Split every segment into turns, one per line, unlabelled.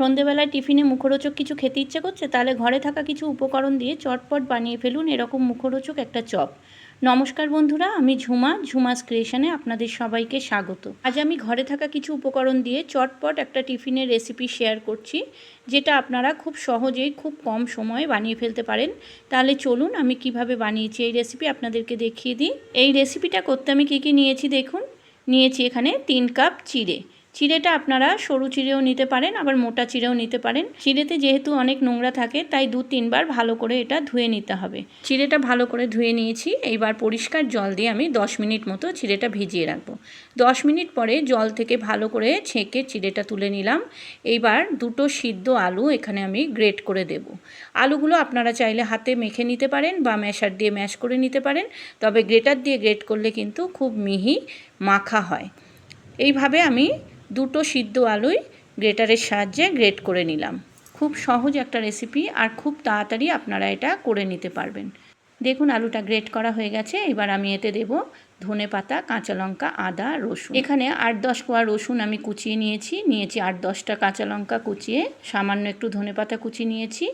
সন্ধেবেলায় টিফিনে মুখরোচক কিছু খেতে ইচ্ছে করছে, তাহলে ঘরে থাকা কিছু উপকরণ দিয়ে চটপট বানিয়ে ফেলুন এরকম মুখরোচক একটা চপ। নমস্কার বন্ধুরা, আমি ঝুমা ঝুমাস ক্রিয়েশনে আপনাদের সবাইকে স্বাগত। আজ আমি ঘরে থাকা কিছু উপকরণ দিয়ে চটপট একটা টিফিনের রেসিপি শেয়ার করছি, যেটা আপনারা খুব সহজেই খুব কম সময়ে বানিয়ে ফেলতে পারেন। তাহলে চলুন আমি কীভাবে বানিয়েছি এই রেসিপি আপনাদেরকে দেখিয়ে দিই। এই রেসিপিটা করতে আমি কী কী নিয়েছি দেখুন। নিয়েছি এখানে তিন কাপ চিড়ে। চিড়েটা আপনারা সরু চিড়েও নিতে পারেন, আবার মোটা চিড়েও নিতে পারেন। চিড়েতে যেহেতু অনেক নোংরা থাকে, তাই দু, তিনবার ভালো করে এটা ধুয়ে নিতে হবে। চিড়েটা ভালো করে ধুয়ে নিয়েছি, এইবার পরিষ্কার জল দিয়ে আমি দশ মিনিট মতো চিড়েটা ভিজিয়ে রাখব। দশ মিনিট পরে জল থেকে ভালো করে ছেঁকে চিড়েটা তুলে নিলাম। এইবার দুটো সিদ্ধ আলু এখানে আমি গ্রেট করে দেব। আলুগুলো আপনারা চাইলে হাতে মেখে নিতে পারেন বা ম্যাশার দিয়ে ম্যাশ করে নিতে পারেন, তবে গ্রেটার দিয়ে গ্রেট করলে কিন্তু খুব মিহি মাখা হয়। এইভাবে আমি দুটো সিদ্ধ আলুই গ্রেটারের সাহায্যে গ্রেট করে নিলাম। খুব সহজ একটা রেসিপি আর খুব তাড়াতাড়ি আপনারা এটা করে নিতে পারবেন। দেখুন আলুটা গ্রেট করা হয়ে গেছে, এবার আমি এতে দেব ধনে পাতা, কাঁচা লঙ্কা, আদা, রসুন। এখানে আট দশ কোয়া রসুন আমি কুচিয়ে নিয়েছি নিয়েছি আট দশটা কাঁচা লঙ্কা কুচিয়ে, সামান্য একটু ধনে পাতা কুচিয়ে নিয়েছি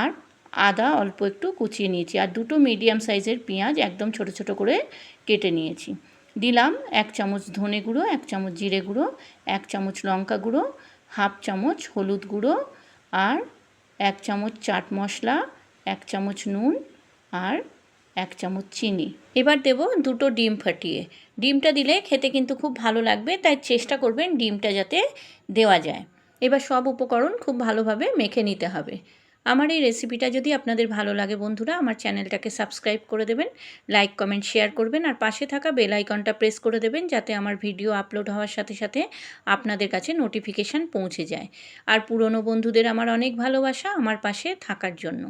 আর আদা অল্প একটু কুচিয়ে নিয়েছি। আর দুটো মিডিয়াম সাইজের পেঁয়াজ একদম ছোট ছোট করে কেটে নিয়েছি। দিলাম এক চামচ ধনে গুঁড়ো, এক চামচ জিরে গুঁড়ো, এক চামচ লঙ্কা গুঁড়ো, হাফ চামচ হলুদ গুঁড়ো আর এক চামচ চাট মশলা, এক চামচ নুন আর এক চামচ চিনি। এবার দেব দুটো ডিম ফাটিয়ে। ডিমটা দিলে খেতে কিন্তু খুব ভালো লাগবে, তাই চেষ্টা করবেন ডিমটা যাতে দেওয়া যায়। এবার সব উপকরণ খুব ভালোভাবে মেখে নিতে হবে। আমার এই রেসিপিটা যদি আপনাদের ভালো লাগে বন্ধুরা, আমার চ্যানেলটাকে সাবস্ক্রাইব করে দেবেন লাইক কমেন্ট শেয়ার করবেন, আর পাশে থাকা বেল আইকনটা প্রেস করে দেবেন, যাতে আমার ভিডিও আপলোড হওয়ার সাথে সাথে আপনাদের কাছে নোটিফিকেশান পৌঁছে যায়। আর পুরনো বন্ধুদের আমার অনেক ভালোবাসা আমার পাশে থাকার জন্য।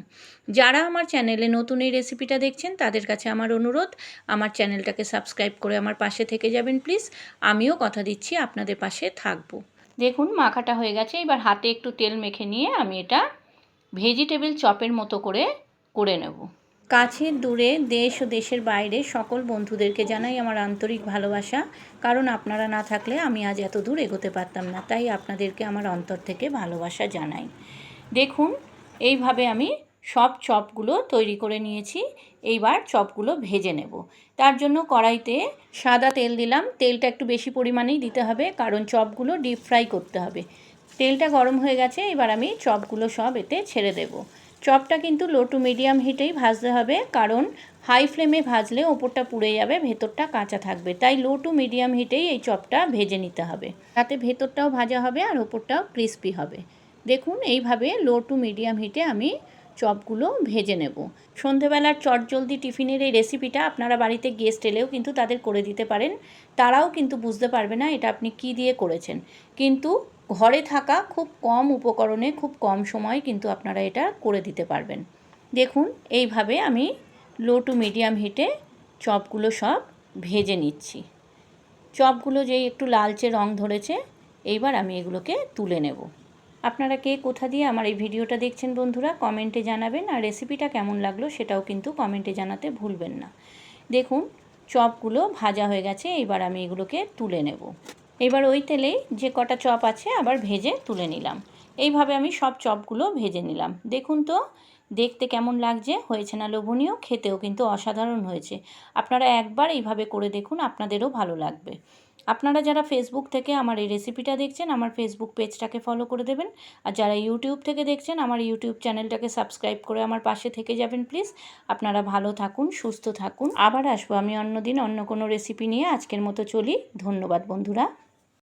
যারা আমার চ্যানেলে নতুন এই রেসিপিটা দেখছেন, তাদের কাছে আমার অনুরোধ, আমার চ্যানেলটাকে সাবস্ক্রাইব করে আমার পাশে থেকে যাবেন প্লিজ আমিও কথা দিচ্ছি আপনাদের পাশে থাকব। দেখুন, মাখাটা হয়ে গেছে, এবার হাতে একটু তেল মেখে নিয়ে আমি এটা ভেজিটেবিল চপের মতো করে করে নেব। কাছের দূরে, দেশ ও দেশের বাইরে সকল বন্ধুদেরকে জানাই আমার আন্তরিক ভালোবাসা। কারণ আপনারা না থাকলে আমি আজ এত দূর এগোতে পারতাম না, তাই আপনাদেরকে আমার অন্তর থেকে ভালোবাসা জানাই। দেখুন, এইভাবে আমি সব চপগুলো তৈরি করে নিয়েছি, এইবার চপগুলো ভেজে নেব। তার জন্য কড়াইতে সাদা তেল দিলাম, তেলটা একটু বেশি পরিমাণেই দিতে হবে, কারণ চপগুলো ডিপ ফ্রাই করতে হবে। তেলটা গরম হয়ে গেছে, এবার আমি চপগুলো সব এতে ছেড়ে দেব। চপটা কিন্তু লো টু মিডিয়াম হিটেই ভাজতে হবে, কারণ হাই ফ্লেমে ভাজলে ওপরটা পুড়ে যাবে, ভেতরটা কাঁচা থাকবে। তাই লো টু মিডিয়াম হিটেই এই চপটা ভেজে নিতে হবে। তাতে ভেতরটাও ভাজা হবে আর ওপরটাও ক্রিস্পি হবে। দেখুন, এইভাবে লো টু মিডিয়াম হিটে আমি চপগুলো ভেজে নেব। সন্ধেবেলার চটজলদি টিফিনের এই রেসিপিটা আপনারা বাড়িতে গেস্ট এলেও কিন্তু তাদের করে দিতে পারেন। তারাও কিন্তু বুঝতে পারবে না এটা আপনি কি দিয়ে করেছেন। কিন্তু ঘরে থাকা খুব কম উপকরণে খুব কম সময় কিন্তু আপনারা এটা করে দিতে পারবেন। দেখুন, এইভাবে আমি লো টু মিডিয়াম হিটে চপগুলো সব ভেজে নিচ্ছি। চপগুলো যেই একটু লালচে রং ধরেছে, এইবার আমি এগুলোকে তুলে নেব। আপনারা কে, কোথা দিয়ে আমার এই ভিডিওটা দেখছেন বন্ধুরা, কমেন্টে জানাবেন। আর রেসিপিটা কেমন লাগল সেটাও কিন্তু কমেন্টে জানাতে ভুলবেন না। দেখুন, চপগুলো ভাজা হয়ে গেছে এবার আমি এগুলোকে তুলে নেব। এবার ওই তেলেই যে কটা চপ আছে আবার ভেজে তুলে নিলাম। এইভাবে আমি সব চপগুলো ভেজে নিলাম। দেখুন তো, দেখতে কেমন লাগছে? হয়েছে না লোভনীয়? খেতেও কিন্তু অসাধারণ হয়েছে। আপনারা একবার এইভাবে করে দেখুন, আপনাদেরও ভালো লাগবে। আপনারা যারা ফেসবুক থেকে আমার এই রেসিপিটা দেখছেন, আমার ফেসবুক পেজটাকে ফলো করে দেবেন। আর যারা ইউটিউব থেকে দেখছেন, আমার ইউটিউব চ্যানেলটাকে সাবস্ক্রাইব করে আমার পাশে থেকে যাবেন প্লিজ আপনারা ভালো থাকুন, সুস্থ থাকুন। আবার আসব আমি অন্য দিন অন্য কোনো রেসিপি নিয়ে। আজকের মতো চলি। ধন্যবাদ, বন্ধুরা।